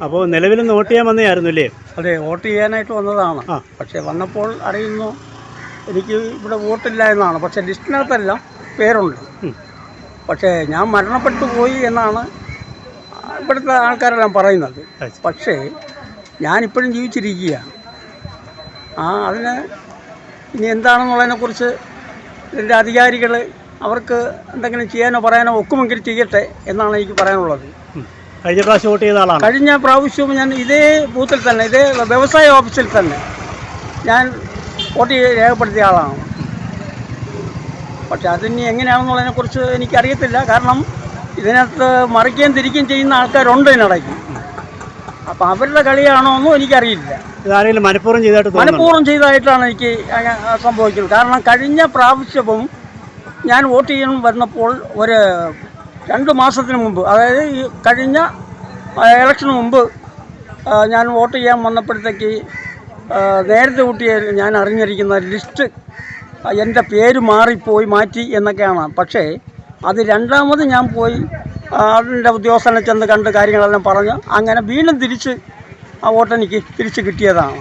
അപ്പോൾ നിലവിൽ വോട്ട് ചെയ്യാൻ വന്നതായിരുന്നു അല്ലേ അതെ വോട്ട് ചെയ്യാനായിട്ട് വന്നതാണ്. ആ. പക്ഷേ വന്നപ്പോൾ അറിയുന്നു എനിക്ക് ഇവിടെ വോട്ടില്ല എന്നാണ്. പക്ഷേ ലിസ്റ്റിനകത്തെല്ലാം പേരുണ്ട്. പക്ഷേ ഞാൻ മരണപ്പെട്ടു പോയി എന്നാണ് ഇവിടുത്തെ ആൾക്കാരെല്ലാം പറയുന്നത്. പക്ഷേ ഞാനിപ്പോഴും ജീവിച്ചിരിക്കുക ആ അതിന് ഇനി എന്താണെന്നുള്ളതിനെക്കുറിച്ച് ഇതിന്റെ അധികാരികൾ അവർക്ക് എന്തെങ്കിലും ചെയ്യാനോ പറയാനോ ഒക്കുമെങ്കിൽ ചെയ്യട്ടെ എന്നാണ് എനിക്ക് പറയാനുള്ളത്. കഴിഞ്ഞ പ്രാവശ്യം വോട്ട് ചെയ്ത ആളാണ്. കഴിഞ്ഞ പ്രാവശ്യവും ഞാൻ ഇതേ ബൂത്തിൽ തന്നെ ഇതേ വ്യവസായ ഓഫീസിൽ തന്നെ ഞാൻ വോട്ട് ചെയ്ത് രേഖപ്പെടുത്തിയ ആളാണ്. പക്ഷെ അതിനി എങ്ങനെയാണെന്നുള്ളതിനെക്കുറിച്ച് എനിക്കറിയത്തില്ല. കാരണം ഇതിനകത്ത് മറിക്കുകയും തിരിക്കുകയും ചെയ്യുന്ന ആൾക്കാരുണ്ട് ഇതിനിടയ്ക്ക്. അപ്പം അവരുടെ കളിയാണോ എന്നും എനിക്കറിയില്ല. ഇതാരെങ്കിലും മനഃപൂർവം ചെയ്തായിട്ട് മനഃപൂർവം ചെയ്തതായിട്ടാണ് എനിക്ക് സംഭവിക്കുന്നത്. കാരണം കഴിഞ്ഞ പ്രാവശ്യവും ഞാൻ വോട്ട് ചെയ്യാൻ വന്നപ്പോൾ ഒരു രണ്ട് മാസത്തിന് മുമ്പ് അതായത് ഈ കഴിഞ്ഞ ഇലക്ഷന് മുമ്പ് ഞാൻ വോട്ട് ചെയ്യാൻ വന്നപ്പോഴത്തേക്ക് നേരത്തെ കൂട്ടിയ ഞാൻ അറിഞ്ഞിരിക്കുന്ന ലിസ്റ്റ് എന്റെ പേര് മാറിപ്പോയി മാറ്റി എന്നൊക്കെയാണ്. പക്ഷേ അത് രണ്ടാമത് ഞാൻ പോയി അതിന്റെ ഉദ്യോഗസ്ഥനെ ചെന്ന് കണ്ട് കാര്യങ്ങളെല്ലാം പറഞ്ഞ്. അങ്ങനെ വീണ്ടും തിരിച്ച് ആ വോട്ട് എനിക്ക് തിരിച്ച് കിട്ടിയതാണ്.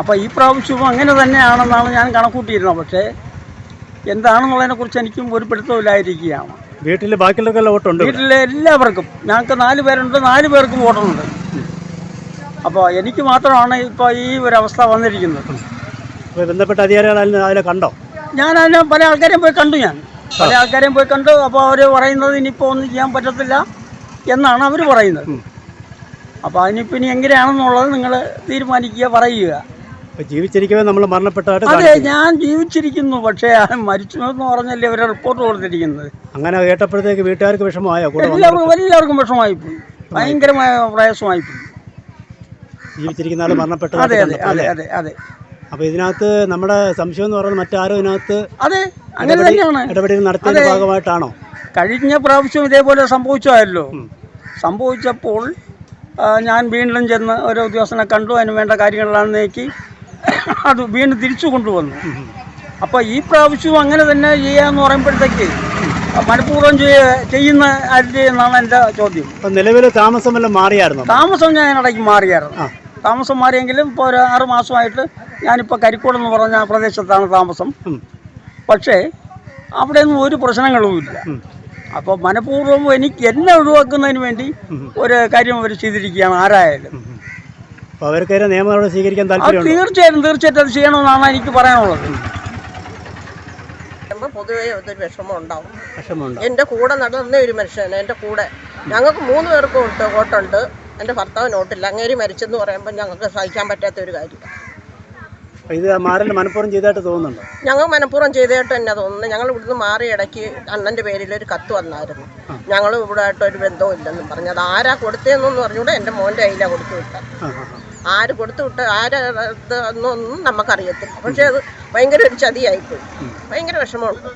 അപ്പോൾ ഈ പ്രാവശ്യവും അങ്ങനെ തന്നെയാണെന്നാണ് ഞാൻ കണക്കൂട്ടിയിരുന്നത്. പക്ഷേ എന്താണെന്നുള്ളതിനെക്കുറിച്ച് എനിക്കും ഒരു പിടുത്തമില്ലായിരിക്കുകയാണ് വീട്ടിൽ ബാക്കിയുള്ളവർക്കെല്ലാം വോട്ടുണ്ട്. വീട്ടിലെ എല്ലാവർക്കും. ഞങ്ങൾക്ക് നാല് പേരുണ്ട്. നാല് പേർക്കും വോട്ടുണ്ട്. അപ്പോൾ എനിക്ക് മാത്രമാണ് ഇപ്പോൾ ഈ ഒരു അവസ്ഥ വന്നിരിക്കുന്നത്. ബന്ധപ്പെട്ട അധികാരികൾ അതിനെ കണ്ടോ? ഞാൻ അതിനെ പല ആൾക്കാരെയും പോയി കണ്ടു ഞാൻ. പല ആൾക്കാരെയും പോയി കണ്ടു. അപ്പോൾ അവർ പറയുന്നത് ഇനിയിപ്പോൾ ഒന്നും ചെയ്യാൻ പറ്റത്തില്ല എന്നാണ് അവർ പറയുന്നത്. അപ്പോൾ അതിനിപ്പോൾ ഇനി എങ്ങനെയാണെന്നുള്ളത് നിങ്ങൾ തീരുമാനിക്കുക പറയുക. ജീവിച്ചിരിക്കുന്നത് നമ്മൾ മരണപ്പെട്ടതായിട്ട് അതെ ഞാൻ ജീവിച്ചിരിക്കുന്നു. പക്ഷേ മരിച്ചു എന്ന് പറഞ്ഞല്ലേ ഇവരെ റിപ്പോർട്ട് കൊടുത്തിരിക്കുന്നത്. അങ്ങനെ കേട്ടപ്പോഴത്തേക്ക് വീട്ടുകാർക്ക് വിഷമമായോ? എല്ലാവർക്കും എല്ലാവർക്കും വിഷമമായി പോയി. ഭയങ്കരമായ പ്രയാസമായി പോയി. ജീവിച്ചിരിക്കുന്ന ആൾ അതെ അതെ അതെ അതെ അതെ. അപ്പോൾ ഇതിനകത്ത് നമ്മുടെ സംശയം എന്ന് പറയുന്നത് മറ്റാരും ഇതിനകത്ത് അതെ. അങ്ങനെ തന്നെയാണ് ഇടപെടൽ നടത്തിയ ഭാഗമായിട്ടാണോ? കഴിഞ്ഞ പ്രാവശ്യം ഇതേപോലെ സംഭവിച്ചതായല്ലോ സംഭവിച്ചപ്പോൾ ഞാൻ വീണ്ടും ചെന്ന് ഒരു ഉദ്യോഗസ്ഥനെ കണ്ടു അതിന് വേണ്ട കാര്യങ്ങളാണ് നീക്കി അത് വീണ്ടും തിരിച്ചു കൊണ്ടുവന്നു. അപ്പോൾ ഈ പ്രാവശ്യവും അങ്ങനെ തന്നെ ചെയ്യാന്ന് പറയുമ്പോഴത്തേക്ക് മനഃപൂർവം ചെയ്യ- ചെയ്യുന്ന ആരുടെ എന്നാണ് എന്റെ ചോദ്യം. നിലവിൽ താമസം വല്ലതും മാറിയായിരുന്നു? താമസം ഞാൻ ഇടയ്ക്ക് മാറിയായിരുന്നു. താമസം മാറിയെങ്കിലും ഇപ്പോൾ ഒരു ആറ് മാസമായിട്ട് ഞാനിപ്പോൾ കരിക്കോട് എന്ന് പറഞ്ഞ പ്രദേശത്താണ് താമസം. ഉം. അവിടെ ഒന്നും ഒരു പ്രശ്നങ്ങളുമില്ല. അപ്പോൾ മനഃപൂർവം എനിക്ക് എന്നെ ഒഴിവാക്കുന്നതിന് വേണ്ടി ഒരു കാര്യം അവർ ചെയ്തിരിക്കുകയാണ് ആരായാലും. നിയമ സ്വീകരിക്കാൻ തീർച്ചയായിട്ടും തീർച്ചയായിട്ടും അത് ചെയ്യണമെന്നാണ് എനിക്ക് പറയാനുള്ളത്. പൊതുവേ ഒരു വിഷമം ഉണ്ടാവും. എന്റെ കൂടെ നടന്ന ഒരു മനുഷ്യനാണ് എന്റെ കൂടെ ഞങ്ങൾക്ക് മൂന്ന് പേർക്കും ഉണ്ട് വോട്ടുണ്ട്. എന്റെ ഭർത്താവിന് ഓട്ടില്ല അങ്ങേരി മരിച്ചെന്ന് പറയുമ്പോൾ ഞങ്ങൾക്ക് സഹിക്കാൻ പറ്റാത്ത ഒരു കാര്യം അപ്പോൾ ഇത് മാറിൽ മനഃപൂർവം ചെയ്തതായിട്ട് തോന്നുന്നുണ്ടോ? ഞങ്ങൾ മനഃപൂർവം ചെയ്തതായിട്ട് തന്നെ തോന്നുന്നു. ഞങ്ങൾ ഇവിടുന്ന് മാറി ഇടയ്ക്ക് അണ്ണന്റെ പേരിൽ ഒരു കത്ത് വന്നായിരുന്നു. ഞങ്ങൾ ഇവിടെ ആയിട്ട് ഒരു ബന്ധവും ഇല്ലെന്നും പറഞ്ഞു. അത് ആരാ കൊടുത്തതെന്നൊന്നും പറഞ്ഞുകൂടെ എന്റെ മോന്റെ കയ്യിലാണ് കൊടുത്തു വിട്ടത്. ആര് കൊടുത്തു വിട്ട് ആരാ ഇത് എന്നൊന്നും നമുക്കറിയത്തില്ല. പക്ഷേ അത് ഭയങ്കര ഒരു ചതിയായിപ്പോയി. ഭയങ്കര വിഷമമുണ്ട്.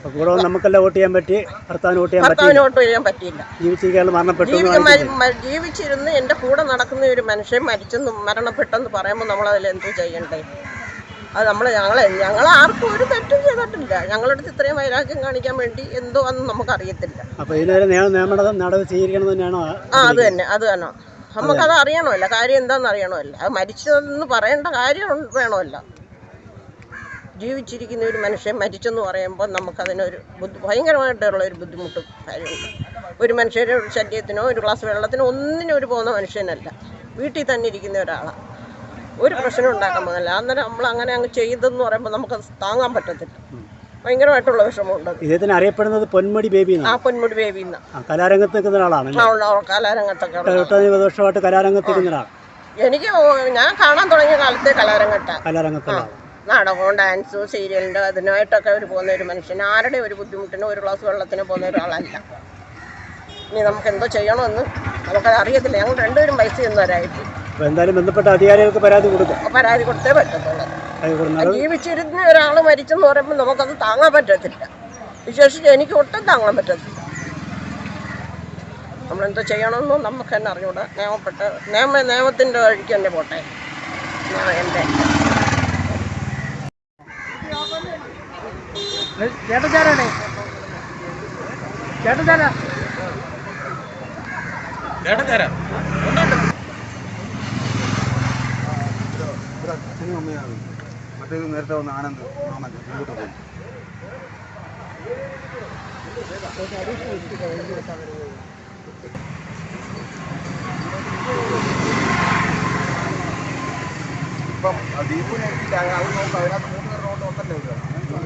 അപ്പോൾ കൂടെ നമുക്കെല്ലാം വോട്ട് ചെയ്യാൻ പറ്റി ഭർത്താവിന് വോട്ട് ചെയ്യാൻ പറ്റി ഭർത്താവിന് വോട്ട് ചെയ്യാൻ പറ്റിയില്ല. ജീവിച്ചിരിക്കാൻ മരണപ്പെട്ടു എന്ന് കാണിച്ചില്ലേ? ജീവിച്ചിരുന്ന് എന്റെ കൂടെ നടക്കുന്ന ഒരു മനുഷ്യൻ മരിച്ചെന്ന് മരണപ്പെട്ടെന്ന് പറയുമ്പോൾ നമ്മൾ അതിൽ എന്ത് ചെയ്യണ്ടേ? അത് നമ്മൾ ഞങ്ങളെ ഞങ്ങൾ ആർക്കും ഒരു തെറ്റും ചെയ്തിട്ടില്ല. ഞങ്ങളുടെ അടുത്ത് ഇത്രയും വൈരാഗ്യം കാണിക്കാൻ വേണ്ടി എന്തോ അന്ന് നമുക്കറിയത്തില്ല. അപ്പോൾ അപ്പൊ നിയമ നിയമ നടപടി സ്വീകരിക്കണം എന്ന് തന്നെയാണോ ആ അത് തന്നെ അത് തന്നെ. നമുക്കത് അറിയണമല്ല. കാര്യം എന്താണെന്ന് അറിയണമല്ല. അത് മരിച്ചതെന്ന് പറയേണ്ട കാര്യം വേണമല്ല. ജീവിച്ചിരിക്കുന്ന ഒരു മനുഷ്യൻ മരിച്ചെന്ന് പറയുമ്പോൾ നമുക്കതിനൊരു ബുദ്ധി ഭയങ്കരമായിട്ടുള്ള ഒരു ബുദ്ധിമുട്ട് കാര്യമുണ്ട് ഒരു മനുഷ്യരുടെ ഒരു ശല്യത്തിനോ ഒരു ഗ്ലാസ് വെള്ളത്തിനോ ഒന്നിനും ഒരു പോകുന്ന മനുഷ്യനല്ല. വീട്ടിൽ തന്നെ ഇരിക്കുന്ന ഒരാളാണ് ഒരു പ്രശ്നം ഉണ്ടാക്കാൻ പോകുന്നില്ല. അന്നേരം നമ്മൾ അങ്ങനെ അങ്ങ് ചെയ്തെന്ന് പറയുമ്പോൾ നമുക്കത് താങ്ങാൻ പറ്റത്തില്ല. ഭയങ്കരമായിട്ടുള്ള വിഷമമുണ്ട്. ഇദ്ദേഹത്തിന് അറിയപ്പെടുന്നത് പൊന്മുടി ബേബി ആ പൊന്മുടി ബേബി കലാരംഗത്ത് നിൽക്കുന്ന ഒരാളാണ് കലാരംഗത്തൊക്കെ ഉള്ള എട്ടൊമ്പത് വർഷമായിട്ട് കലാരംഗത്ത് നിൽക്കുന്ന ഒരാൾ എനിക്ക് ഞാൻ കാണാൻ തുടങ്ങിയ കാലത്തെ കലാരംഗത്താണ് കലാരംഗത്തുള്ള നാടകവും ഡാൻസും സീരിയലിന്റെ അതിനായിട്ടൊക്കെ ഒരു പോകുന്ന ഒരു മനുഷ്യൻ. ആരുടെ ഒരു ബുദ്ധിമുട്ടിന് ഒരു ഗ്ലാസ് വെള്ളത്തിന് പോകുന്ന ഒരാളല്ല. ഇനി നമുക്ക് എന്തോ ചെയ്യണമെന്ന് നമുക്കത് അറിയത്തില്ല. ഞങ്ങൾ രണ്ടുപേരും പൈസ ചെയ്യുന്നവരായിട്ട് എന്തായാലും ബന്ധപ്പെട്ട അധികാരികൾക്ക് പരാതി കൊടുക്കും. പരാതി കൊടുത്തേ പറ്റത്തുള്ളൂ. ജീവിച്ചിരുന്ന ഒരാൾ മരിച്ചെന്ന് പറയുമ്പോൾ നമുക്കത് താങ്ങാൻ പറ്റത്തില്ല. വിശേഷിച്ച് എനിക്ക് ഒട്ടും താങ്ങാൻ പറ്റത്തില്ല. നമ്മളെന്തോ ചെയ്യണമെന്നും നമുക്ക് തന്നെ അറിഞ്ഞൂടാ. നിയമപ്പെട്ട നിയമ നിയമത്തിന്റെ വഴിക്ക് തന്നെ പോട്ടെ. എന്നാണ് എന്റെ ചേട്ടച്ചാരാണേ ചേട്ടച്ചാരാ അച്ഛനും അമ്മയാണ് മറ്റേ നേരത്തെ വന്ന ആനന്ദ് മാമൻ ഇങ്ങോട്ട് പോയി ഇപ്പം ദീപിനെ അവർ നോക്കാം അതിനകത്ത് മൂന്ന് പേരുടെ നോക്കണ്ടേ ഇവിടെ